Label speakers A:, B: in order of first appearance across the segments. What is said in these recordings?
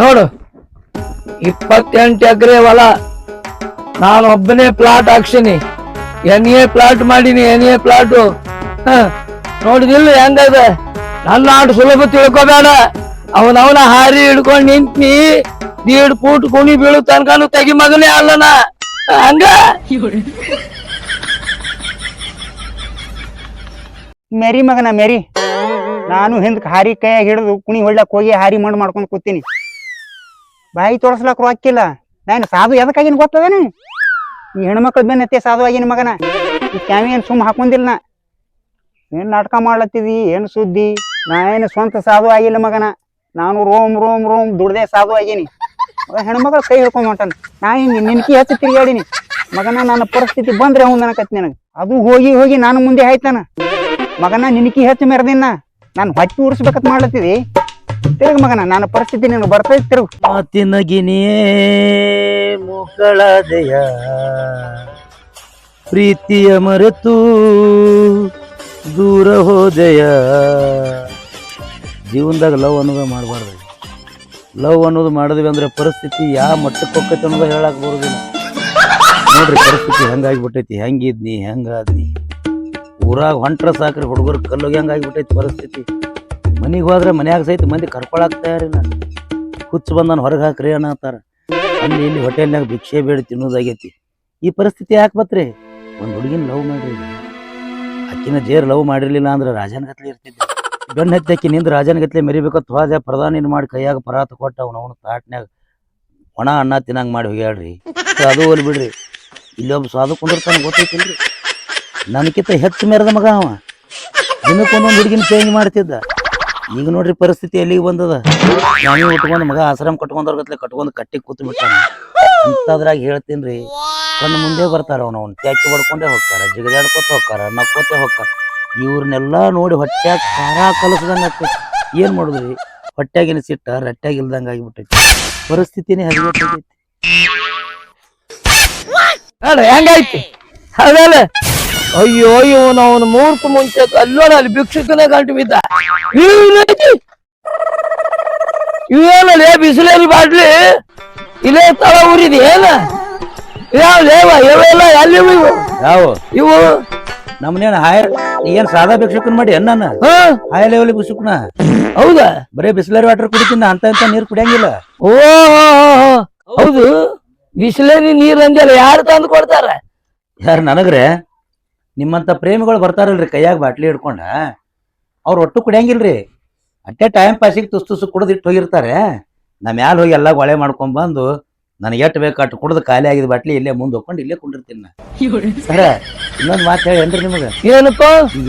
A: ನೋಡು, ಇಪ್ಪತ್ತೆಂಟು ಎಕರೆ ಹೊಲ. ನಾನು ಒಬ್ಬನೇ ಪ್ಲಾಟ್ ಹಾಕ್ಸಿನಿ. ಎನ್ ಎ ಪ್ಲಾಟ್ ಮಾಡೀನಿ ಎನ್ ಎ ಪ್ಲಾಟು ನೋಡಿದಿಲ್ಲ ಹೆಂಗದ? ನನ್ನ ಆಟ ಸುಲಭ ತಿಳ್ಕೊಬೇಡ. ಅವನವನ ಹಾರಿ ಹಿಡ್ಕೊಂಡು ನಿಂತಿ ದೀಡ್ ಫೂಟ್ ಕುಣಿ ಬೀಳು ತನಕನು ತೆಗಿ ಮಗನೇ ಅಲ್ಲನ. ಹಂಗ?
B: ಮೆರಿ ಮಗನ ಮೆರಿ. ನಾನು ಹಿಂದಕ್ಕೆ ಹಾರಿ ಕೈಯಾಗ ಹಿಡಿದು ಕುಣಿ ಹೊಳ್ಳಕ್ ಹೋಗಿ ಹಾರಿ ಮಣ್ಣು ಮಾಡ್ಕೊಂಡು ಕೂತೀನಿ. ಬಾಯಿ ತೋರ್ಸ್ಲಕ್ ರೊಕ್ಕಿಲ್ಲ ನಾನು ಸಾಧು ಎದಕ್ಕಾಗಿನ ಗೊತ್ತದೇನು? ಈ ಹೆಣ್ಮಕ್ಳ ಬೆನ್ನತ್ತೆ ಸಾಧು ಆಗಿನ ಮಗನ. ಈ ಕ್ಯಾಮಿ ಏನು ಹಾಕೊಂಡಿಲ್ಲ ನಾ ಏನ್ ನಾಟಕ ಮಾಡ್ಲತ್ತಿದಿ? ಏನು ಸುದ್ದಿ? ನಾ ಏನು ಸ್ವಂತ ಸಾಧು ಆಗಿಲ್ಲ ಮಗನ. ನಾನು ರೋಮ್ ರೋಮ್ ರೋಮ್ ದುಡ್ದೆ ಸಾಧು ಆಗೀನಿ. ಮಗ ಹೆಣ್ಮಕ್ಳ ಕೈ ಹಿಡ್ಕೊಂಡ್ ಹೊಂಟಾನ. ನಾ ಹಿಂಗೆ ನಿನ್ಕಿ ಹೆಚ್ಚು ತಿರುಗಾಡಿನಿ ಮಗನ ನನ್ನ ಪರಿಸ್ಥಿತಿ ಬಂದ್ರೆ ಅವ್ನು ಅನ್ನಕತ್ ನಿನಗೆ? ಅದು ಹೋಗಿ ಹೋಗಿ ನಾನು ಮುಂದೆ ಆಯ್ತಾನ. ಮಗನ ನಿನಕಿ ಹೆಚ್ಚು ಮೆರೆದಿನ ನಾನು ಹೊಟ್ಟೆ ಉರ್ಸ್ಬೇಕತ್ ಮಾಡ್ಲತ್ತಿದಿ. ತಿರುಗ್ ಮಗನ ನನ್ನ ಪರಿಸ್ಥಿತಿ ನಿನಗೆ ಬರ್ತೈತಿ ತಿರುಗ್.
C: ಮಾತಿನಗಿನೇ ಮುಗಳದೆಯ. ಪ್ರೀತಿಯ ಮರೆತು ದೂರ ಹೋದೆಯ. ಜೀವನದಾಗ ಲವ್ ಅನ್ನೋದು ಮಾಡಬಾರ್ದು. ಲವ್ ಅನ್ನೋದು ಮಾಡಿದ್ವಿ ಅಂದ್ರೆ ಪರಿಸ್ಥಿತಿ ಯಾವ ಮಟ್ಟಕ್ಕೆ ಹೋಗ್ತೈತೆ ಅನ್ನೋದು ಹೇಳಕ್ ಬರೋದಿಲ್ಲ. ನೋಡ್ರಿ, ಪರಿಸ್ಥಿತಿ ಹೆಂಗಾಗ್ಬಿಟ್ಟೈತಿ. ಹೆಂಗಿದ್ನಿ, ಹೆಂಗಾದ್ನಿ. ಊರಾಗ ಹೊಂಟ್ರ ಸಾಕ್ರಿ ಹುಡುಗರು ಕಲ್ಲೋಗಿ ಹೆಂಗಾಗ್ಬಿಟ್ಟೈತಿ ಪರಿಸ್ಥಿತಿ. ಮನೆಗೆ ಹೋದ್ರೆ ಮನ್ಯಾಗ ಸಹಿತ ಮಂದಿ ಕರ್ಕೊಳಕ್ ತಯಾರಿಲ್ಲ ಹುಚ್ಚು ಬಂದನ್ ಹೊರಗೆ ಹಾಕ್ರಿ ಅನ್ನತ್ತಾರ ಅಲ್ಲಿ ಇಲ್ಲಿ ಹೋಟೆಲ್ನಾಗ ಭಿಕ್ಷೆ ಬೇಡ ತಿನ್ನೋದಾಗೈತಿ ಈ ಪರಿಸ್ಥಿತಿ ಯಾಕೆ ಬತ್ರಿ? ಒಂದು ಹುಡುಗಿನ ಲವ್ ಮಾಡ್ರಿ. ಅಕ್ಕಿನ ಜೇರ್ ಲವ್ ಮಾಡಿರ್ಲಿಲ್ಲ ಅಂದ್ರೆ ರಾಜನ ಗತ್ಲೆ ಇರ್ತಿದ್ದೆ. ಬೆನ್ನ ಹತ್ತಿ ನಿಂದ ರಾಜನ ಗತ್ಲೆ ಮೆರಿಬೇಕಂತ ಹೋದೆ ಪ್ರಧಾನಿನ ಮಾಡಿ ಕೈಯಾಗ ಪರಾತ ಕೊಟ್ಟ ಅವನು ಅವನು ತಾಟ್ನ್ಯಾಗ ಒಣ ಅನ್ನ ತಿನ್ನಂಗ್ ಮಾಡಿ ಹೋಗ್ಯಾಡ್ರಿ ಅದು ಹೋಲ್ ಬಿಡ್ರಿ. ಇಲ್ಲೊಬ್ಬ ಸ್ವಾದು ಕುಂದಿರ್ತಾನೆ ಗೊತ್ತೈತಿಲ್ರಿ ನನಗಿಂತ ಹೆಚ್ಚು ಮೆರೆದ ಮಗ ಅವ. ದಿನಕ್ಕೊಂದೊಂದು ಹುಡುಗಿನ ಚೇಂಜ್ ಮಾಡ್ತಿದ್ದ. ಈಗ ನೋಡ್ರಿ ಪರಿಸ್ಥಿತಿ ಎಲ್ಲಿಗೆ ಬಂದದ? ನಾನು ಉಟ್ಕೊಂಡು ಮಗ ಆಶ್ರಮ ಕಟ್ಕೊಂಡವ್ರ ಗತ್ಲೆ ಕಟ್ಕೊಂಡು ಕಟ್ಟಿ ಕೂತ್ ಬಿಟ್ಟಾನ. ಅಂತದ್ರಾಗ ರೀ ಕಣ್ಣು ಮುಂದೆ ಬರ್ತಾರ ಅವನು, ಅವ್ನು ತ್ಯಾಕಿ ಬಡ್ಕೊಂಡೇ ಹೋಗ್ತಾರ, ಜಿಗದಾಡ್ಕೊತ ಹೋಗ್ತಾರ, ನಕ್ಕೋತೆ ಹೋಗ್ತಾರ. ಇವ್ರನ್ನೆಲ್ಲ ನೋಡಿ ಹೊಟ್ಯಾಗ ಖಾರ ಕಲಸದಂಗ ಏನ್ ಮಾಡುದ್ರಿ? ಹೊಟ್ಟ್ಯಾಗಿನ ಸಿಟ್ಟ ರಟ್ಟ್ಯಾಗ ಇಲ್ದಂಗ ಆಗಿಬಿಟ್ಟೈತಿ. ಪರಿಸ್ಥಿತಿನೇ ಹರಿಗಟ್ಟೈತಿ
A: ನೋಡು ಹೆಂಗೈತಿ? ಅದಲ್ಲ. ಅಯ್ಯೋ ಇವನು ಅವನು ಮೂರ್ತ ಮುಂಚೆ ಅಲ್ಲೋಡ ಅಲ್ಲಿ ಭಿಕ್ಷುಕನೇ ಗಂಟು ಬಿದ್ದ. ಇವೇನಲ್ಲ ಬಿಸಿಲೇರಿ ಬಾಟ್ಲಿ? ಇಲ್ಲೇ ತಳ ಉರಿದಿ ಏನ? ಯಾವ ಲೇವ ಇವೆಲ್ಲ ಎಲ್ಲಿ ಇವು?
C: ಯಾವ?
A: ಇವು?
C: ನಮ್ನೇನು ಹಾಯರ್ ಏನ್ ಸಾದಾ ಭಿಕ್ಷುಕನ್ ಮಾಡಿ
A: ನಾನು
C: ಹಾಯ ಲೆವೆಲ್ ಭಿಕ್ಷುಕನ?
A: ಹೌದಾ?
C: ಬರೇ ಬಿಸ್ಲರಿ ವಾಟರ್ ಕುಡಿತೀನಿ ಅಂತ ಅಂತ ನೀರ್ ಕುಡಿಯಂಗಿಲ್ಲ.
A: ಓ ಹೌದು ಬಿಸಿಲೇರಿ ನೀರ್ ಅಂದಲ್ಲ ಯಾರು ತಂದು ಕೊಡ್ತಾರ?
C: ಯಾರು ನನಗ್ರೆ? ನಿಮ್ಮಂತ ಪ್ರೇಮಿಗಳು ಬರ್ತಾರಲ್ರಿ ಕೈಯಾಗ ಬಾಟ್ಲಿ ಹಿಡ್ಕೊಂಡ ಅವ್ರು ಒಟ್ಟು ಕುಡಿಯಂಗಿಲ್ರಿ. ಅಟ್ಟೆ ಟೈಮ್ ಪಾಸಿಗೆ ತುಸು ತುಸು ಕುಡ್ದು ಇಟ್ಟು ಹೋಗಿರ್ತಾರೆ. ನಾ ಮ್ಯಾಲ ಹೋಗಿ ಎಲ್ಲ ಗೊಳೆ ಮಾಡ್ಕೊಂಡ್ ಬಂದು ನನಗೆ ಎಷ್ಟು ಬೇಕು ಅಟ್ಟು ಕುಡ್ದು ಖಾಲಿ ಆಗಿದ ಬಾಟ್ಲಿ ಇಲ್ಲೇ ಮುಂದೆ ಹೋಗ್ಕೊಂಡು ಇಲ್ಲೇ ಕುಂಡಿರ್ತೀನಿ ನಾ. ಸರ ಇನ್ನೊಂದು ಮಾತು ಹೇಳಿ ಏನ್ರಿ ನಿಮಗೆ?
A: ಏನಪ್ಪ?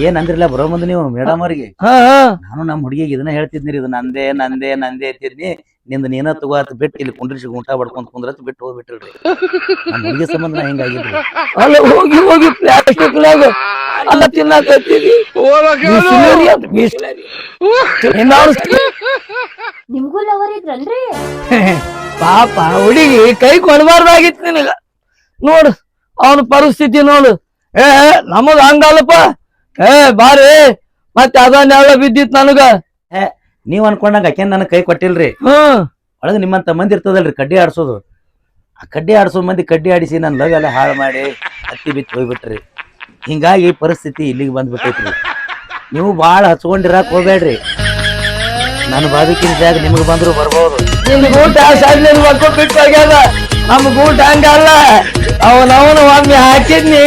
C: ಏನ್ ಅಂದ್ರಿಲ್ಲ ಬರೋ ಮುಂದೆ ನೀವು ಮೇಡಮ್ ಅವ್ರಿಗೆ.
A: ಹಾ ಹಾ.
C: ನಾನು ನಮ್ಮ ಹುಡುಗಿಗೆ ಇದನ್ನ ಹೇಳ್ತಿದ್ನಿ ಇದು ನಂದೇ ನಂದೇ ನಂದೇ ಅಂತಿದ್ನಿ. ನಿಂದ ನೀನ ತಗೋತ ಬಿಟ್ಟು ಇಲ್ಲಿ ಕುಂಡ್ರಿಸಿ ಊಟ ಬಡ್ಕೊಂಡ್ ಕುಂದ್ರತ್ ಬಿಟ್ಟು ಹೋಗ್ಬಿಟ್ರಿ ನಮ್ಮ ಹುಡುಗಿ ಸಂಬಂಧ ನಾ ಹಿಂಗಾಗಿದ್ರಿ
A: ಅಲ್ಲ ಹೋಗಿ ಹೋಗಿ ಪ್ಲಾಸ್ಟಿಕ್ನಾಗ ಅಲ್ಲ ತಿನ್ನಕತ್ತೀವಿ ಬಿಸ್ಲೇರಿ ಅಂತ ಬಿಸ್ಲೇರಿ ಇನ್ನಾರು
D: ನಿಮ್ಗೂ ಲವರ್ ಇದ್ರಲ್ರಿ?
A: ಪಾಪ ಹುಡುಗಿ ಕೈ ಕೊಡಬಾರ್ದಾಗಿತ್ತು ನಿನಗ. ನೋಡು ಅವನ ಪರಿಸ್ಥಿತಿ ನೋಡು. ಏ ನಮಗ ಹಂಗಲ್ಲಪ್ಪ. ಏ ಬಾರಿ ಮತ್ತೆ ಅದನ್ನೆಲ್ಲ ಬಿದ್ದಿತ್ತು ನನಗ?
C: ನೀವ್ ಅನ್ಕೊಂಡಂಗ ಆಕೆ ನನಗೆ ಕೈ ಕೊಟ್ಟಿಲ್ರಿ.
A: ಹ್ಮ್
C: ಒಳಗೆ ನಿಮ್ಮಂತ ಮಂದಿ ಇರ್ತದಲ್ರಿ ಕಡ್ಡಿ ಆಡ್ಸೋದು. ಆ ಕಡ್ಡಿ ಆಡ್ಸೋ ಮಂದಿ ಕಡ್ಡಿ ಆಡಿಸಿ ನನ್ನ ಲವ್ ಎಲ್ಲ ಹಾಳು ಮಾಡಿ ಹತ್ತಿ ಬಿತ್ತು ಹೋಗ್ಬಿಟ್ರಿ. ಹಿಂಗಾಗಿ ಪರಿಸ್ಥಿತಿ ಇಲ್ಲಿಗೆ ಬಂದ್ಬಿಟ್ಟೈತ್ರಿ. ನೀವು ಭಾಳ ಹಚ್ಕೊಂಡಿರಾಕ್ ಹೋಗ್ಬೇಡ್ರಿ. ನನ್ನ ಬಾದುಕಿನ ಜಾಗ ನಿಮಗೆ ಬಂದ್ರು ಬರ್ಬೋದು.
A: ಮಕ್ಕಳು ಬಿಟ್ಟು ಹೋಗ್ಯಾದ ನಮ್ ಗೂಟ ಹಂಗಲ್ಲ. ಅವನವನು ಒಮ್ಮೆ ಹಾಕಿದ್ನಿ.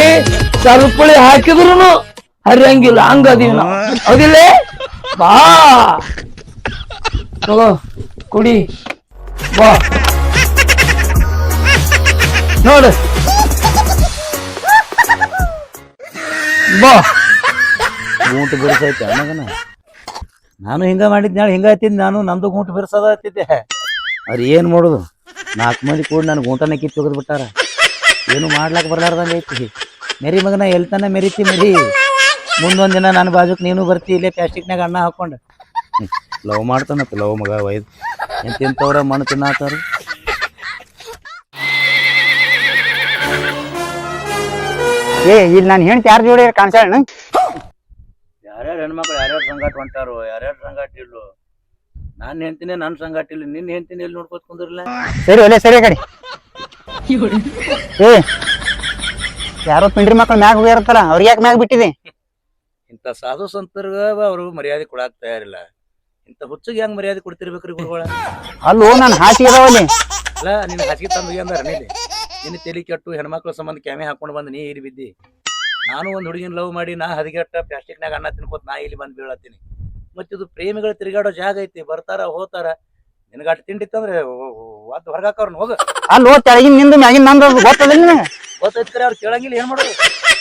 A: ಸ್ವಲ್ಪಳಿ ಹಾಕಿದ್ರು ಹರಿಯಂಗಿಲ್ಲ. ಹಂಗದೀವಿ ನಾವು ಹೌದಿಲ್ಲ? ಬಾ. ತಗೋ ಕುಡಿ ಬಾ ನೋಡು ಬಾ
C: ಗೂಂಟು ಬಿಡಿಸೈತೆ ಮಗನ ನಾನು ಹಿಂಗ ಮಾಡಿದ್ನಾಳೆ ಹಿಂಗ ಹತ್ತಿದ್ ನಾನು ನಂದು ಗೂಂಟು ಬಿರ್ಸದ ಹತ್ತಿದ್ದೆ ಅವ್ರು ಏನ್ ಮಾಡೋದು? ನಾಲ್ಕು ಮಂದಿ ಕೂಡ ನನ್ನ ಗೂಂಟನ ಕಿತ್ತು ತೆಗೆದು ಬಿಟ್ಟಾರ. ಏನು ಮಾಡ್ಲಾಕ ಬರ್ಲಾರ್ದಂಗ ಐತಿ. ಮೆರಿ ಮಗನ ಎಲ್ತನ ಮೆರಿತಿ ಮೆರಿ. ಮುಂದೊಂದ್ ದಿನ ನನ್ನ ಬಾಜುಕ್ ನೀನು ಬರ್ತಿ, ಇಲ್ಲೇ ಪ್ಲಾಸ್ಟಿಕ್ನಾಗ ಅನ್ನ ಹಾಕೊಂಡ. ಲವ್ ಮಾಡ್ತಾನತ್ತ ಲವ್ ಮಗ ವೈದ್. ಎಂತೆಂತವ್ರ ಮಣ್ಣು ತಿನ್ನಾತಾರ?
B: ಏ ಇಲ್ಲಿ ನಾನು ಹೆಣ್ತಿ ಯಾರ ಜೋಡಿ ಕಾಣಿಸ್ಯಾಳ
C: ಯಾರ್ಯಾರು ಹೆಣ್ಮಕ್ಳು ಯಾರ್ಯಾರು ಸಂಗಾಟ ಹೊಂಟಾರು ಯಾರ್ಯಾರು ಸಂಗಾಟ ಇಲ್ಲೋ ನಾನು ಹೆಂತಿನಿ ನನ್ನ ಸಂಗಾಟಿಲ್ಲ ನಿನ್ನ ಹೆಂಡ್ತಿನ ಎಲ್ಲಿ ನೋಡ್ಕೊತ ಕುಂದಿರಲ್ಲ
B: ಸರಿ ಒಲೆ ಸರಿ ಕಡಿ. ಏ ಯಾರೋ ಪಿಂಡ್ರಿ ಮಕ್ಳು ಮ್ಯಾಗ ಹೋಗ್ಯಾರತ್ತಲ್ಲ ಅವ್ರಿಗೆ ಯಾಕೆ ಮ್ಯಾಗ ಬಿಟ್ಟಿದೆ?
C: ಇಂಥ ಸಾಧು ಸಂತರ್ಗ ಅವರು ಮರ್ಯಾದೆ ಕೊಡಾಕ್ ತಯಾರಿಲ್ಲ. ಇಂಥ ಹುಚ್ಚಿಗೆ ಹೆಂಗ್ ಮರ್ಯಾದೆ ಕೊಡ್ತಿರ್ಬೇಕ್ರಿ ಗುರುಗಳ?
B: ಅಲ್ಲೋ ನಾನು ಹಾಸಿ
C: ಅಲ್ಲ ನಿನ್ನ ಹಾಸಿಗೆ ತಂದು ಅಂದಾರ ನೀಲಿ ನಿನ್ನ ತಲೆ ಕೆಟ್ಟು ಹೆಣ್ಮಕ್ಳ ಸಂಬಂಧ ಕ್ಯಾಮೆ ಹಾಕೊಂಡು ಬಂದ್ ನೀ ಇಲ್ಲಿ ಬಿದ್ದಿ. ನಾನು ಒಂದ್ ಹುಡುಗಿನ ಲವ್ ಮಾಡಿ ನಾ ಹದಿಗೆಟ್ಟ ಪ್ಲಾಸ್ಟಿಕ್ನಾಗ ಅನ್ನ ತಿನ್ಕೋತ ನಾ ಇಲ್ಲಿ ಬಂದು ಬೀಳತ್ತೀನಿ. ಮತ್ತೆ ಇದು ಪ್ರೇಮಿಗಳು ತಿರುಗಾಡೋ ಜಾಗ ಐತಿ ಬರ್ತಾರ ಹೋತಾರ. ನಿನಗಾಟ ತಿಂಡಿತ್ತಂದ್ರೆ ಒದ್ದು ಹೊರಗಾಕವ್ರನ್ನ ಹೋಗ.
B: ಅಲ್ಲೋ ತೆಳಗಿನ ನಿಂದು ಮ್ಯಾಗಿನ ನಂದು ಅದು ಗೊತ್ತದ ನಿನಗೆ?
C: ಗೊತ್ತೈತಿ ಕರೆ ಅವ್ರು ಕೇಳಂಗಿಲ್ಲ ಏನ್ ಮಾಡೋದು?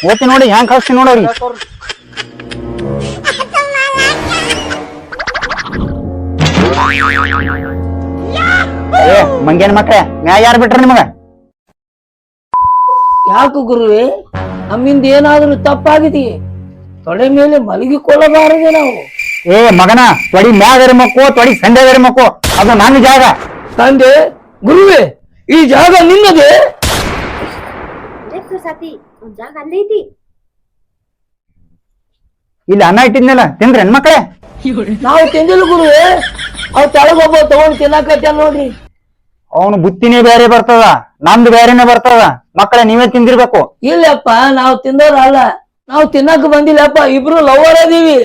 B: ಓತಿ ನೋಡಿ ಹೆಂಗ್ ಕಳಿಸ್ತೀನಿ ನೋಡಿ
C: ಹೊರಗಾಕವ್ರು.
B: ಏ ಮಂಗೇನ ಮಕ್ಳೆ ಮ್ಯಾಗ ಯಾರು ಬಿಟ್ರ ನಿಮಗ?
A: ಯಾಕೆ ಗುರುವೆ ನಮ್ಮಿಂದ ಏನಾದ್ರೂ ತಪ್ಪಾಗಿದೆ ತೊಡೆ ಮೇಲೆ ಮಲಗಿಕೊಳ್ಳಬಾರದೆ ನಾವು.
B: ಏ ಮಗನ ತೊಡಿ ಮ್ಯಾಗರಿ ಮಕ್ಕೋ ತೊಡಿ ಸಂಡೆಗರಿ ಮಕ್ಕೋ ಅದು ನನ್ನ ಜಾಗ.
A: ತಂದೆ ಗುರುವೆ ಈ ಜಾಗ ನಿನ್ನದೇ?
D: ಸಾತಿ ಒಂದ್ ಜಾಗ ಐತಿ.
B: ಇಲ್ಲಿ ಅನ್ನ ಇಟ್ಟಿದ್ನಲ್ಲ ತಿಂದ್ರೆ ಹೆಣ್ಮಕ್ಳೆ
A: ನಾವು ತಿಂದಿಲ್ಲ ಗುರುವೆ. ಅವ್ ತೆಳಗೊಬ್ಬ ತಗೊಂಡ್ ತಿನ್ನಕತ್ತ ನೋಡ್ರಿ.
B: ಅವನು ಬುತ್ತಿನೇ ಬೇರೆ ಬರ್ತದ ನಮ್ದು ಬೇರೆನೆ ಬರ್ತದ ಮಕ್ಕಳ ನೀವೇ ತಿಂದಿರ್ಬೇಕು.
A: ಇಲ್ಲಪ್ಪ ನಾವು ಅಲ್ಲ ನಾವು ತಿನ್ನಕ್ ಬಂದಿಲ್ಲಪ್ಪ ಇಬ್ರು ಲವರ್ ಅದೀವಿ.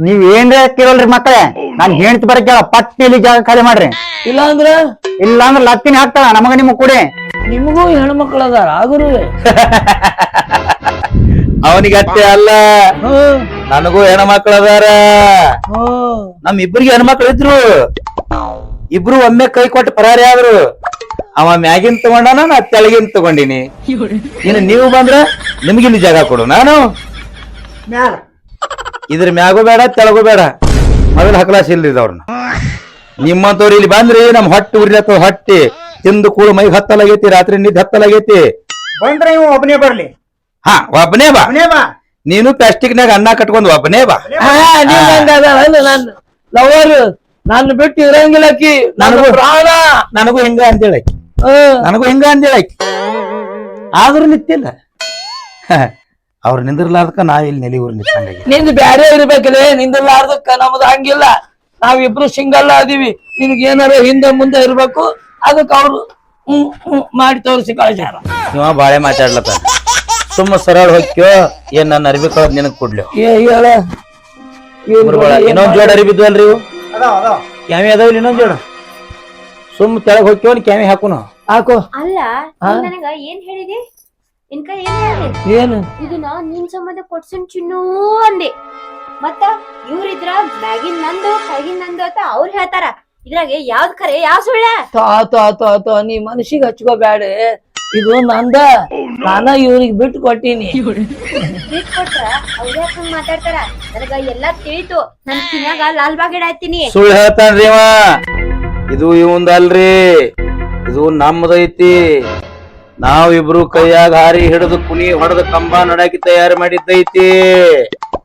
B: ನೀವ್ ಏನ್ರ ಕೇಳಲ್ರಿ ಮಕ್ಕಳೇ ನಾನ್ ಹೇಳ್ತಿ ಬರಕ್ಕೆ ಪಟ್ನೆಲಿ ಜಾಗ ಖಾಲಿ ಮಾಡ್ರಿ.
A: ಇಲ್ಲಾಂದ್ರ?
B: ಇಲ್ಲ ಅಂದ್ರೆ ಲತ್ತಿನ ಹಾಕ್ತಾಳ ನಮಗ ನಿಮಗ್ ಕೊಡಿ.
A: ನಿಮಗೂ ಹೆಣ್ಮಕ್ಳು ಅದಾರ ಆಗುರು ಗುರುವೆ
C: ಅವನಿಗೆ ಅತ್ತೆ ಅಲ್ಲ
A: ಹ್ಮ್.
C: ನನಗೂ ಹೆಣ್ಮಕ್ಳು ಅದಾರ.
A: ಹ್ಮ್.
C: ನಮ್ ಇಬ್ರಿಗೆ ಹೆಣ್ಮಕ್ಳು ಇದ್ರು. ಇಬ್ರು ಒಮ್ಮೆ ಕೈ ಕೊಟ್ಟು ಪರಾರಿ ಆದ್ರು. ಅವ ಮ್ಯಾಗಿನ್ ತಗೊಂಡಾನ ನಾ ತೆಳಗಿನ್ ತಗೊಂಡಿನಿ. ಇನ್ನು ನೀವು ಬಂದ್ರ ನಿಮ್ಗಿಲ್ಲಿ ಜಾಗ ಕೊಡು. ನಾನು ಇದ್ರ ಮ್ಯಾಗೂ ಬೇಡ ತೆಳಗೂ ಬೇಡ. ಮೊದಲು ಹಕಲಾಶ ಇಲ್ದಿದವ್ರನ್ನ ನಿಮ್ಮಂತವ್ರು ಇಲ್ಲಿ ಬಂದ್ರಿ ನಮ್ ಹೊಟ್ಟಿ ಉರಿಲತ್ತ ಹೊಟ್ಟಿ. ತಿಂದು ಕೂಳು ಮೈ ಹತ್ತಲಾಗೈತಿ ರಾತ್ರಿ ನಿದ್ದೆ ಹತ್ತಲಾಗೈತಿ.
B: ಬಂದ್ರೆ ಇವ ಒಬ್ಬನೇ ಬರ್ಲಿ.
C: ಹಾ ಒಬ್ಬನೇ ಬಾ.
B: ಒಬ್ಬನೇ ಬಾ.
C: ನೀನು ಪ್ಲಾಸ್ಟಿಕ್ನಾಗ ಅನ್ನ ಕಟ್ಕೊಂಡು ಒಬ್ಬನೇ ಬಾ.
A: ಹಾ, ನೀವ್ ಹಂಗ ಅದಾಳಲ್ಲ ನನ್. ಲವರ್ ನಾನು ಬಿಟ್ಟು ಇರಂಗಿಲ್ಲಕ್ಕಿ ನನಗೂ
C: ನನಗೂ-
A: ಪ್ರಾಣ.
C: ನನಗೂ ಹಿಂಗ ಅಂತೇಳಿ
A: ಹ್ಮ್.
C: ನನಗೂ ಹಿಂಗ ಅಂತೇಳಿ ಆದ್ರೂ ನಿಂತಿಲ್ಲ. ಅವ್ರು ನಿಂದಿರ್ಲಾರ್ದಕ್ಕ ನಾ ಇಲ್ಲಿ ನೆಲಿ ಊರ್ ನಿಂತಂಗಾಗಿ
A: ನಿಂದು ಬ್ಯಾರೆ ಇರ್ಬೇಕಲೇ ನಿಂದಿರ್ಲಾರ್ದಕ್ಕ ನಮ್ದು ಹಂಗಿಲ್ಲ. ನಾವಿಬ್ರು ಸಿಂಗಲ್ ಅದೀವಿ ನಿನ್ಗೆ ಏನಾರ ಹಿಂದೆ ಮುಂದೆ ಇರ್ಬೇಕು. ಅದಕ್ಕೆ ಅವ್ರು ಹ್ಮ್ ಹ್ಮ್ ಮಾಡಿ ತೋರಿಸಿ ಕಳಿಸ್ಯಾರ.
C: ಇವ ಬಾಳೆ ಮಾತಾಡ್ಲತ್ತ ಸುಮ್ಮ ಸರಳ ಹೊಕ್ಕ್ಯೋ ಏನ್ ನನ್ನ ಅರ್ಬಿ ಕಳದ್ ನಿನಗ್ ಕೊಡ್ಲಿ.
A: ಏ ಹೇಳ.
C: ಇನ್ನೊಂದ್ ಜೋಡ್ ಅರಿ ಬಿದ್ವಲ್ರಿ ಇವು? ಕ್ಯಾಮಿ ಅದಾವ್ ಇನ್ನೊಂದ್ ಜೋಡ? ಸುಮ್ ತೆಳಗ್ ಹೋಗ್ತೀವನ್ ಕ್ಯಾಮಿ ಹಾಕೋನ.
A: ಹಾಕೋ.
D: ಅಲ್ಲ ನೀನ್ ನನಗ ಏನ್ ಹೇಳಿದಿ? ಇನ್ಕ ಏನ್ ಹೇಳಿದಿ
A: ಏನು?
D: ಇದನ್ನ ನಿನ್ ಸಂಬಂಧ ಕೊಡ್ಸನ್ ಚಿನ್ನು ಅಂದೆ. ಮತ್ತ ಇವ್ರಿದ್ರ ಮ್ಯಾಗಿನ್ ನಂದು ನಂದು ಅಂತ ಅವ್ರು ಹೇಳ್ತಾರ. ಇದ್ರಾಗೆ ಯಾವ್ದ್ ಖರೆ ಯಾವ್ ಸುಳ್ಳ?
A: ತಾ ತೋ ತೋ ತೋ ನೀ ಮನಸ್ಸಿಗೆ ಹಚ್ಕೋಬ್ಯಾಡ ಇದು ನಂದ. ನಾನ ಇವ್ರಿಗೆ ಬಿಟ್ಟು ಕೊಟ್ಟಿನಿ.
D: ಹಂಗ ಮಾತಾಡ್ತಾರ ನನಗ ಎಲ್ಲಾ ತಿಳಿತು ನನ್ ತಿನ್ನಾಗ ಲಾಲ್ ಬಾಗ್
C: ಸುಳ್ಳು ಹೇಳ್ತಾನ್ರಿ ಇವ. ಇದು ಇವಂದಲ್ರಿ ಇದು ನಮ್ಮದೈತಿ ನಾವ್ ಇಬ್ರು ಕೈಯಾಗ ಹಾರಿ ಹಿಡಿದು ಕುಣಿ ಹೊಡೆದ ಕಂಬ ನಡಾಕಿ ತಯಾರಿ ಮಾಡಿದ್ದೈತಿ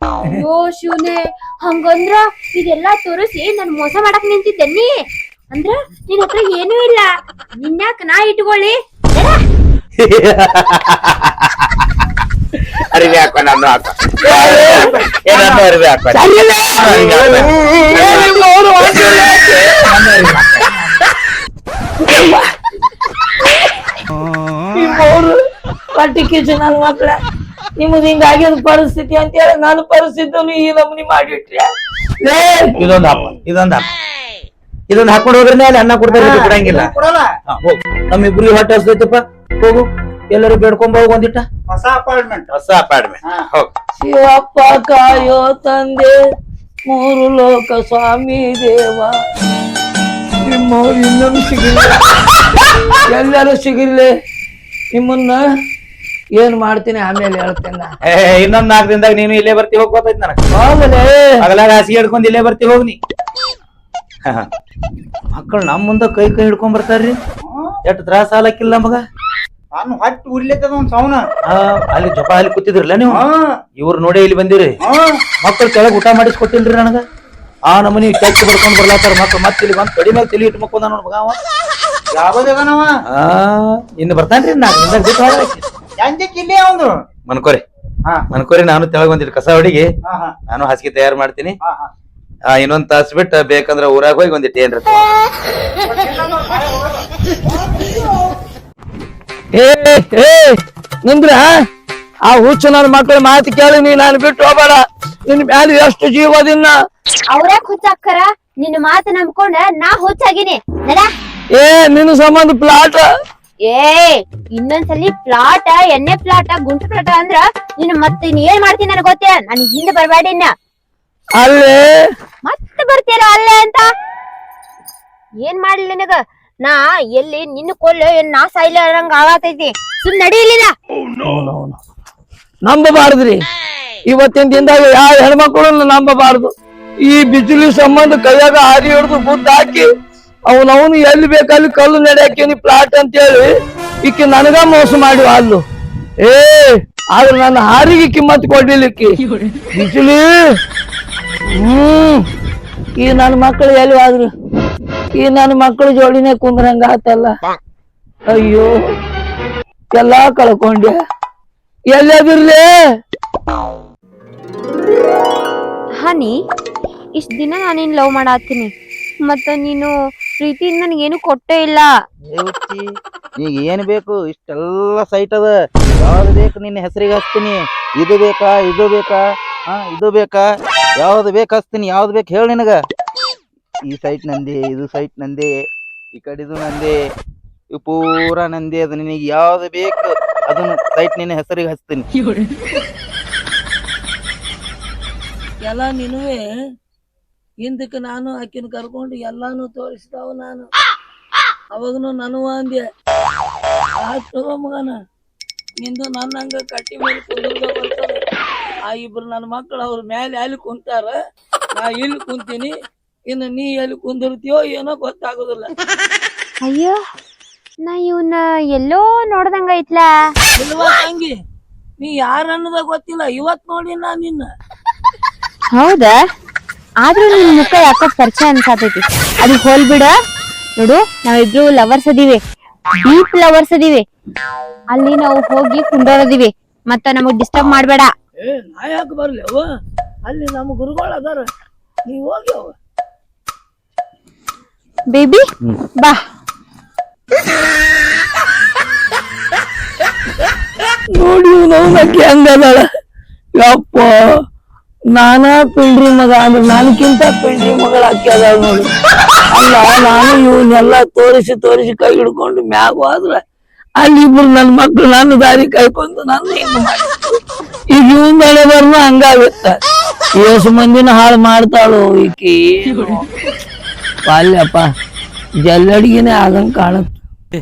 D: ಅಯ್ಯೋ ಶಿವನೇ ಹಂಗಂದ್ರ ಇದೆಲ್ಲಾ ತೋರಿಸಿ ನನ್ ಮೋಸ ಮಾಡಕ್ ನಿಂತಿದ್ದೇನಿ? ಅಂದ್ರ ನಿನ್ ಹತ್ರ ಏನೂ ಇಲ್ಲ. ನಿನ್ಯಾಕ ನಾ ಇಟ್ಕೊಳ್ಳಿ?
C: ಅರಿವಿ ಹಾಕೋ ನಾನು ಹಾಕೋ. ಏನನ್ನ ಅರಿವೆ ಹಾಕೋ.
A: ನಿಮ್ಮವ್ರು ನನ್ ಮಕ್ಳ. ನಿಮ್ದು ಹಿಂಗಾಗಿದ ಪರಿಸ್ಥಿತಿ ಅಂತೇಳಿ ನನ್ನ ಪರಿಸ್ಥಿತಿ ಈ ನಮೂನಿ ಮಾಡಿಟ್ರಿ.
C: ಇದೊಂದು ಹಬ್ಬ ಇದೊಂದು ಹಬ್ಬ. ಇದೊಂದ್ ಹಾಕೊಂಡು ಹೋದ್ರೆ ಅಲ್ಲಿ ಅನ್ನ ಕೊಡ್ತಾರೆ ಇದು ಕೊಡಂಗಿಲ್ಲ
B: ಕೊಡಲ್ಲ.
C: ಹಾ, ಹೋಗು. ನಮ್ಮ ಇಬ್ರಿಗೆ ಹೊಟ್ಟೆ ಹಸ್ದೈತಪ್ಪ. ಹೋಗು. ಎಲ್ಲರೂ ಬೇಡ್ಕೊಂಡ್ ಹೋಗು ಒಂದಿಟ್ಟ.
B: ಹೊಸ ಅಪಾರ್ಟ್ಮೆಂಟ್.
C: ಹೊಸ ಅಪಾರ್ಟ್ಮೆಂಟ್. ಹೋಗ್.
A: ಶಿವಪ್ಪ ಕಾಯೋ ತಂದೆ ಮೂರು ಲೋಕ ಸ್ವಾಮಿ ದೇವ. ನಿಮ್ಮ ಇನ್ನೊಂದು ಸಿಗಿಲ್ಲ ಎಲ್ಲರೂ ಸಿಗಿಲ್ಲ ನಿಮ್ಮನ್ನ ಏನ್ ಮಾಡ್ತೀನಿ ಆಮೇಲೆ ಹೇಳ್ತೇನೆ ನಾ.
C: ಏ ಇನ್ನೊಂದ್ ನಾಲ್ಕು ದಿನದಾಗ ನೀನು ಇಲ್ಲೇ ಬರ್ತಿ ಹೋಗ್ತೈತಿ ನನಗೆ.
A: ಹೋಗಲೇ
C: ಹಗಲಾಗ ಹಾಸಿಗೆ ಹಿಡ್ಕೊಂಡ್ ಇಲ್ಲೇ ಬರ್ತಿ ಹೋಗ್ನಿ ಮಕ್ಕಳು ನಮ್ಮ ಮುಂದೆ ಕೈ ಕೈ ಹಿಡ್ಕೊಂಡ್ ಬರ್ತಾರ್ರಿ. ಎಷ್ಟ್ ತ್ರಾಸ ಆಲಕ್ಕಿಲ್ಲ ಮಗ?
B: ನಾನು ಹೊಟ್ಟಿ ಉರ್ಲಿಕ್ಕದ ಒಂದ್ ಸೌನ
C: ಆ, ಅಲ್ಲಿ ಜೊಪ ಅಲ್ಲಿ ಕೂತಿದ್ರಲ್ಲ ನೀವು? ಇವ್ರು ನೋಡಿ ಇಲ್ಲಿ ಬಂದಿರಿ. ಮಕ್ಕಳು ಕೆಳಗೆ ಊಟ ಮಾಡಿಸ್ಕೊಟ್ಟಿಲ್ರಿ ನನಗ? ಆ ನಮನಿ ಟಚ್ ಬರ್ಕೊಂಡ್ ಬರ್ಲಾತಾರ ಮಕ್ಕಳು ಮತ್ತೆ ಇಲ್ಲಿ ಬಂದ್ ಕಡಿಮೆ ತಲಿ ಇಟ್ಟು ಮಕ್ಕೊಂದ ನೋಡ್ ಮಗ ಅವ. ಆ, ಇನ್ನು ಬರ್ತಾನ್ರಿ ಬಿಟ್ಟು
B: ಎಂಜಕ್ ಇಲ್ಲಿ ಅವಂದು?
C: ಮನ್ಕೋರಿ.
B: ಹಾ.
C: ಮನ್ಕೋರಿ ನಾನು ತೆಳಗ್ ಬಂದಿರಿ ಕಸ ಹೊಡಿಗೆ.
B: ಹಾ ಹಾ.
C: ನಾನು ಹಾಸಿಗೆ ತಯಾರು ಮಾಡ್ತೀನಿ.
B: ಹಾ ಹಾ.
C: ಇನ್ನೊಂದ್ ತಾಸ್ ಬಿಟ್ಟು ಬೇಕಂದ್ರ ಊರಾಗ ಹೋಗಿ ಒಂದಿಟ್ಟು ಏನ್ರ
A: ಏ ಏ ನಿಂದ್ರ? ಆ ಹುಚ್ಚು ನನ್ನ ಮಕ್ಕಳ ಮಾತು ಕೇಳಿ ನೀ ನಾನು ಬಿಟ್ಟು ಹೋಗ್ಬೇಡ. ನಿನ್ ಮ್ಯಾಲೆ ಎಷ್ಟು ಜೀವದಿನ್ನ
D: ಅವ್ರೇ ಹುಚ್ಚಾಕರ ನಿನ್ನ ಮಾತು ನಂಬ್ಕೊಂಡ ನಾ ಹುಚ್ಚಾಗಿನಿ. ನಡ.
A: ಏ ನಿನ್ನ ಸಂಬಂಧ ಪ್ಲಾಟ್?
D: ಏ ಇನ್ನೊಂದ್ಸಲಿ ಪ್ಲಾಟ್ ಎಣ್ಣೆ ಪ್ಲಾಟ್ ಗುಂಟು ಪ್ಲಾಟ ಅಂದ್ರ ನೀನು ಮತ್ತೆ ನೀನ್ ಏನ್ ಮಾಡ್ತೀನಿ ನನಗೆ ಗೊತ್ತೇ? ನನ್ ಹಿಂದೆ ಬರ್ಬೇಡಿ ಇನ್ನ.
A: ಅಲ್ಲೇ?
D: ಮತ್ತೆ ಬರ್ತೀರ ಅಲ್ಲೇ ಅಂತ? ಏನ್ ಮಾಡ್ಲಿ ನಿನಗ? ನಾ ಎಲ್ಲಿ ನಿನ್ನ ಕೊಲ್ಲ ಏನ್ ನಾ ಸಾಯ್ಲಿ ಅನ್ನಂಗ ಆಗತೈತಿ ಸುಮ್ ನಡೀಲಿಲ್ಲ
A: ನಂಬಬಾರ್ದ್ರಿ. ಇವತ್ತಿನ ದಿನದಾಗ ಯಾವ ಹೆಣ್ಮಕ್ಳು ನಂಬಬಾರ್ದು. ಈ ಬಿಸಿಲು ಸಂಬಂಧ ಕೈಯಾಗ ಹಾರಿ ಹಿಡಿದು ಗುದ್ದ ಹಾಕಿ ಅವನವನು ಎಲ್ಲಿ ಬೇಕಲ್ಲಿ ಕಲ್ಲು ನಡೆಯಾಕೇನಿ ಪ್ಲಾಟ್ ಅಂತೇಳಿ ಈಕಿ ನನಗ ಮೋಸ ಮಾಡಿ ಅಲ್ಲು. ಏ ಆದ್ರೆ ನನ್ನ ಹಾರಿಗೆ ಕಿಮ್ಮತ್ ಕೊಡ್ಲಿಕ್ಕೆ. ಬಿಸಿಲು ಹ್ಮ್. ಈ ನನ್ನ ಮಕ್ಕಳು ಎಲ್ಲಿ ಆದ್ರು? ಈ ನನ್ನ ಮಕ್ಕಳು ಜೋಡಿನೇ ಕುಂದ್ರಂಗ ಆತಲ್ಲ. ಅಯ್ಯೋ. ಎಲ್ಲಾ ಕಳ್ಕೊಂಡೆ. ಎಲ್ಲದಿರ್ಲಿ
D: ಹನಿ ಇಷ್ಟ ದಿನ ನಾನೇನ್ ಲವ್ ಮಾಡಾತೀನಿ. ಮತ್ತ ನೀನು ಪ್ರೀತಿಯಿಂದ ನನಗೇನು ಕೊಟ್ಟೇ ಇಲ್ಲ.
C: ಈಗ ಏನ್ ಬೇಕು? ಇಷ್ಟೆಲ್ಲ ಸೈಟ್ ಅದ. ಯಾವ್ದು ಬೇಕು ನಿನ್ನ ಹೆಸರಿಗೆ ಹಚ್ತೀನಿ. ಇದು ಬೇಕಾ ಇದು ಬೇಕಾ? ಹಾ ಇದು ಬೇಕಾ? ಯಾವ್ದು ಬೇಕು ಹಚ್ತೀನಿ, ಯಾವ್ದು ಬೇಕು ಹೇಳಿ ನಿನಗ. ಈ ಸೈಟ್ ನಂದಿ, ಇದು ಸೈಟ್ ನಂದಿ, ಈ ಕಡೆದು ನಂದಿ ಇವು ಪೂರ ನಂದಿ, ಅದು ನಿನಗೆ ಯಾವ್ದು ಬೇಕು ಅದನ್ನ ಸೈಟ್ ನಿನ್ನ ಹೆಸರಿಗೆ ಹಚ್ತೀನಿ.
A: ಎಲ್ಲ ನಿನುವೆ, ಹಿಂದಕ್ಕೆ ನಾನು, ಆಕಿನ ಕರ್ಕೊಂಡು ಎಲ್ಲಾನು ತೋರಿಸಿದಾವ ನಾನು. ಅವಾಗನು ನಾನು ಅಂದೆ, ಆಯ್ತು ಮಗನ, ನಿಂದು ನನ್ನಂಗ ಕಟ್ಟಿ ಮೇಲೆ ಬರ್ತದೆ ಆ ಇಬ್ರು ನನ್ನ ಮಕ್ಕಳು ಅವ್ರ ಮೇಲೆ ಅಲ್ಲಿ ಕುಂತಾರ. ನಾ ಇಲ್ಲಿ ಕುಂತೀನಿ. ಇನ್ನು ನೀ ಎಲ್ಲಿ ಕುಂದಿರ್ತೀಯೋ ಏನೋ ಗೊತ್ತಾಗೋದಿಲ್ಲ.
D: ಅಯ್ಯೋ ನಾ ಇವನ್ನ ಎಲ್ಲೋ ನೋಡ್ದಂಗ ಐತ್ಲ.
A: ಇಲ್ವಾ ತಂಗಿ? ನೀ ಯಾರ ಅನ್ನೋದ ಗೊತ್ತಿಲ್ಲ. ಇವತ್ ನೋಡಿ ನಾ ನಿನ್ನ.
D: ಹೌದಾ? ಆದ್ರೂ ನಿನ್ ಮುಖ ಯಾಕೋ ಪರಿಚಯ ಅನ್ಸಾತೈತಿ. ಅದು ಹೋಲ್ ಬಿಡ. ನೋಡು ನಾವಿಬ್ರು ಲವರ್ಸ್ ಅದೀವಿ. ಡೀಪ್ ಲವರ್ಸ್ ಅದೀವಿ. ಅಲ್ಲಿ ನಾವು ಹೋಗಿ ಕುಂಡೋರದಿವಿ ಮತ್ತ ನಮಗ್ ಡಿಸ್ಟರ್ಬ್ ಮಾಡ್ಬೇಡ.
A: ಏ ನಾ ಯಾಕೆ ಬರ್ಲಿ ಅವ ಅಲ್ಲಿ ನಮ್ಮ ಗುರುಗಳು ಅದಾರ. ನೀ ಹೋಗಿ ಅವ
D: ಬೇಬಿ ಬಾ.
A: ನೋಡಿ ನೋವಕ್ಕೆ ಹಂಗದಾಳ ಯಪ್ಪ ನಾನಾ ಪಿಂಡ್ರಿ ಮಗ ಅಂದ್ರೆ ನನಕ್ಕಿಂತ ಪಿಂಡ್ರಿ ಮಗಳ ಅಕ್ಕಿ ಅದಾಳ ನೋಡಿ. ಅಲ್ಲ ನಾನು ಇವನ್ನೆಲ್ಲ ತೋರಿಸಿ ತೋರಿಸಿ ಕೈ ಹಿಡ್ಕೊಂಡು ಮ್ಯಾಗ ಹೋದ್ರ ಅಲ್ಲಿ ಇಬ್ರು ನನ್ನ ಮಕ್ಳು ನನ್ನ ದಾರಿ ಕೈಕೊಂಡು ನನ್ನ ಹಿಂಗ ಮಾಡಿ ಈಗ ಇವನ್ ಬೆಳೆ ಬರ್ನು ಹಂಗಾಗುತ್ತ. ಎಷ್ಟು ಮಂದಿನ ಹಾಳು ಮಾಡ್ತಾಳು ಈಕಿ? ಪಾಲ್ಯಪ್ಪ ಜಲ್ಲಡಿಗೆನೆ ಆಗಂಗ್ ಕಾಣುತ್ತೆ.